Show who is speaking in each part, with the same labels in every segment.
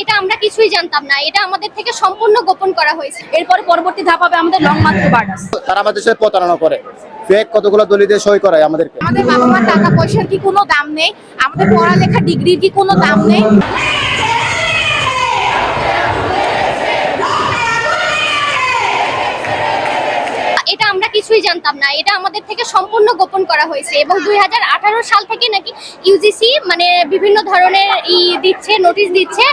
Speaker 1: এটা আমরা কিছুই জানতাম না। এটা আমাদের থেকে সম্পূর্ণ গোপন করা হয়েছে।
Speaker 2: এরপর পরবর্তী ধাপ হবে আমাদের লং বার্ডাস
Speaker 3: তারা আমাদের সাথে প্রতারণা করে। ফেক কতগুলো দলিতে সই করায় আমাদেরকে।
Speaker 4: আমাদের বাবা মার টাকা পয়সার কি কোনো দাম নেই? আমাদের পড়ালেখা ডিগ্রির কি কোনো দাম নেই
Speaker 1: এটা আমরা কিছুই জানতাম না। এটা আমাদের থেকে সম্পূর্ণ গোপন করা হয়েছে এবং দুই হাজার আঠারো সাল থেকে নাকি ইউজিসি মানে বিভিন্ন ধরনের ই দিচ্ছে নোটিশ দিচ্ছে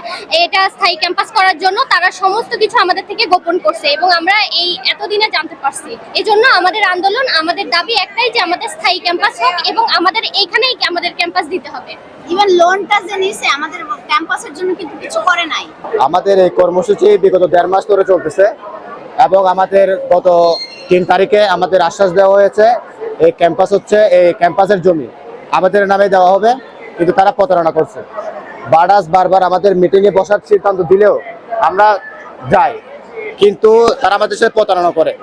Speaker 1: এটা স্থায়ী ক্যাম্পাস করার জন্য। তারা সমস্ত কিছু আমাদের থেকে গোপন করছে এবং আমরা এই এতদিনে জানতে পারছি। এই জন্য আমাদের আন্দোলন আমাদের দাবি একটাই যে আমাদের স্থায়ী ক্যাম্পাস হোক এবং আমাদের এইখানেই আমাদের ক্যাম্পাস দিতে হবে।
Speaker 5: ইভেন লোনটা যে নিছে আমাদের ক্যাম্পাসের জন্য কিন্তু কিছু করে নাই।
Speaker 3: আমাদের এই কর্মসূচি বিগত দেড় মাস ধরে চলতেছে এবং আমাদের গত তিন তারিখে আমাদের আশ্বাস দেওয়া হয়েছে, এই ক্যাম্পাস হচ্ছে, এই ক্যাম্পাসের জমি আমাদের নামে দেওয়া হবে, কিন্তু তারা প্রতারণা করছে। বাডাস বারবার আমাদের মিটিংয়ে বসার সিদ্ধান্ত দিলেও আমরা যাই, কিন্তু তারা আমাদের সাথে প্রতারণা করে।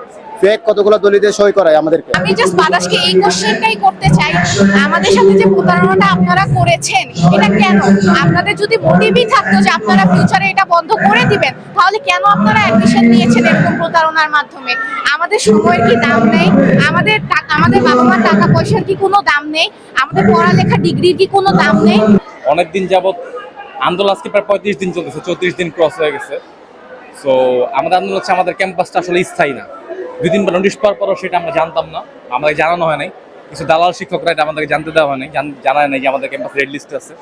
Speaker 3: ফেক কতগুলো দলিতে সই করায় আমাদেরকে?
Speaker 4: আমি জাস্ট বাদাসকে এই কোশ্চেনটাই করতে চাই আমাদের সাথে যে প্রতারণাটা আপনারা করেছেন এটা কেন? আপনাদের যদি মোটিভই থাকতো যে আপনারা ফিউচারে এটা বন্ধ করে দিবেন তাহলে কেন আপনারা অ্যাডমিশন নিয়েছেন এরকম প্রতারণার মাধ্যমে? আমাদের সময়ের কি দাম নেই? আমাদের আমাদের বাবা মার টাকা পয়সার কি কোনো দাম নেই? আমাদের পড়ালেখা ডিগ্রির কি কোনো দাম নেই?
Speaker 6: অনেকদিন যাবত আন্দোলন আজকে প্রায় পঁয়ত্রিশ দিন চলতেছে চৌত্রিশ দিন ক্রস হয়ে গেছে। সো আমাদের আন্দোলন হচ্ছে আমাদের ক্যাম্পাসটা আসলে স্থায়ী না। দুই দিন নোটিশ পাওয়ার পরও সেটা আমরা জানতাম না। আমাদের জানানো হয় নাই। কিছু দালাল শিক্ষকরা এটা আমাদেরকে জানতে দেওয়া হয় জানায় নাই যে আমাদের ক্যাম্পাস রেড লিস্টে আছে।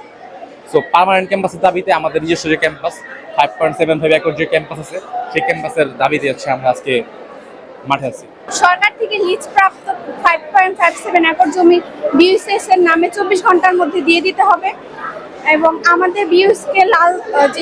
Speaker 6: সো পার্মানেন্ট ক্যাম্পাসের দাবিতে আমাদের নিজস্ব যে campus five point seven five acre যে ক্যাম্পাস আছে, সেই ক্যাম্পাসের দাবিতে হচ্ছে আমরা আজকে মাঠে আছি।
Speaker 7: সরকার থেকে লিজ প্রাপ্ত five point five seven acre জমি বিউসিএস এর নামে চব্বিশ ঘণ্টার মধ্যে দিয়ে দিতে হবে। এবং আমাদের বিউসকে লাল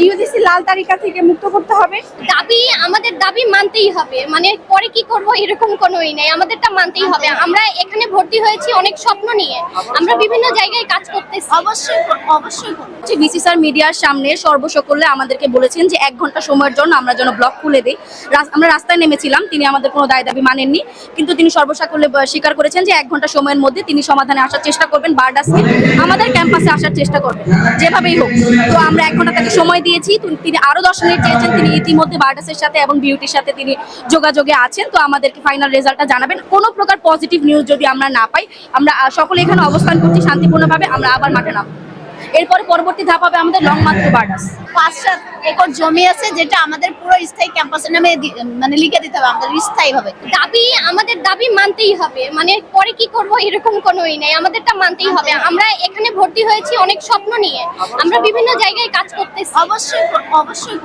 Speaker 7: ইউজিসি লাল তালিকা থেকে মুক্ত করতে হবে।
Speaker 1: দাবি আমাদের দাবি মানতেই হবে। মানে পরে কি করব এরকম কোনোই নাই। আমাদেরটা মানতেই হবে। আমরা এখানে ভর্তি হয়েছি অনেক স্বপ্ন নিয়ে। আমরা বিভিন্ন জায়গায় কাজ করতেছি।
Speaker 5: অবশ্যই অবশ্যই
Speaker 2: হচ্ছে ভিসি স্যার মিডিয়ার সামনে সর্বসকলে আমাদেরকে বলেছেন যে এক ঘণ্টা সময়ের জন্য আমরা যেন ব্লক খুলে দিই। আমরা রাস্তায় নেমেছিলাম তিনি আমাদের কোনো দায় দাবি মানেননি। কিন্তু তিনি সর্বসকলে স্বীকার করেছেন যে এক ঘণ্টা সময়ের মধ্যে তিনি সমাধানে আসার চেষ্টা করবেন বারডাসকে। আমাদের ক্যাম্পাসে আসার চেষ্টা করবেন। যেভাবেই হোক। তো আমরা এক ঘণ্টা তাকে সময় দিয়েছি। তিনি আরও দশ মিনিট চেয়েছেন। তিনি ইতিমধ্যে বার্ডাসের সাথে এবং বিউটির সাথে তিনি যোগাযোগে আছেন। তো আমাদেরকে ফাইনাল রেজাল্টটা জানাবেন। কোনো প্রকার পজিটিভ নিউজ যদি আমরা না পাই, আমরা সকলে এখানে অবস্থান করছি শান্তিপূর্ণভাবে। আমরা আবার মাঠে নামবো। এরপরে পরবর্তী ধাপ হবে আমাদের লং মাত্র বার্ডাস
Speaker 5: পাঁচ সাত একর জমি আছে যেটা আমাদের পুরো স্থায়ী ক্যাম্পাসের নামে মানে লিখে দিতে হবে আমাদের স্থায়ী ভাবে
Speaker 1: দাবি আমাদের দাবি মানতেই হবে। মানে পরে কি করব এরকম কোনো ই নাই আমাদেরটা মানতেই হবে। আমরা এখানে ভর্তি হয়েছি অনেক স্বপ্ন নিয়ে। আমরা বিভিন্ন জায়গায় কাজ করতেছি।
Speaker 5: অবশ্যই অবশ্যই